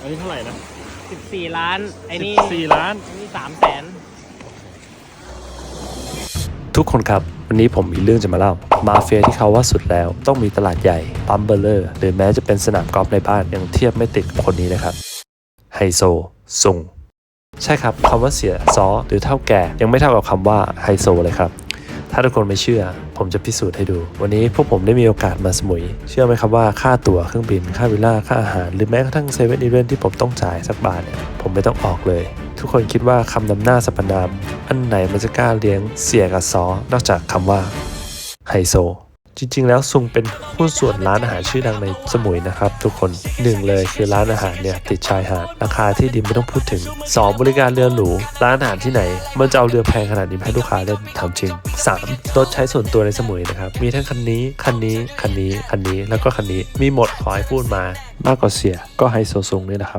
อันนี้เท่าไหร่นะ14 ล้าน ไอ้นี่สี่ล้าน ไอ้นี่สามแสน ทุกคนครับ วันนี้ผมมีเรื่องจะมาเล่า มาเฟียที่เขาว่าสุดแล้ว ต้องมีตลาดใหญ่ปั๊มเบลเลอร์ หรือแม้จะเป็นสนามกอล์ฟในบ้านยังเทียบไม่ติดกับคนนี้นะครับ ไฮโซซุงใช่ครับคำว่าเสียซอหรือเท่าแก่ยังไม่เท่ากับคำว่าไฮโซเลยครับ ถ้าทุกคนไม่เชื่อ ผมจะพิสูจน์ให้ดู วันนี้พวกผมได้มีโอกาสมาสมุย เชื่อไหมครับว่าค่าตั๋วเครื่องบิน ค่าวิลล่า ค่าอาหาร หรือแม้กระทั่งเซเว่นอีเวนที่ผมต้องจ่ายสักบาทเนี่ย ผมไม่ต้องออกเลย ทุกคนคิดว่าคำนำหน้าสรรพนาม อันไหนมันจะกล้าเลี้ยงเสียกับซอนอกจากคำว่าไฮโซ จริง ๆ แล้วซุงเป็นหุ้นส่วนร้านอาหารชื่อดังในสมุยนะครับ ทุกคนหนึ่งเลยคือร้านอาหารเนี่ยติดชายหาดราคาที่ดินไม่ต้องพูดถึง 2 บริการเรือหรูร้านอาหารที่ไหน มันจะเอาเรือแพงขนาดนี้ให้ลูกค้าเล่นทำจริง 3. รถใช้ส่วนตัวในสมุยนะครับมีทั้งคันนี้คันนี้คันนี้คันนี้แล้วก็คันนี้มีหมดขอให้พูดมามากกว่าเสียก็ไฮโซซุงนี่นะครับ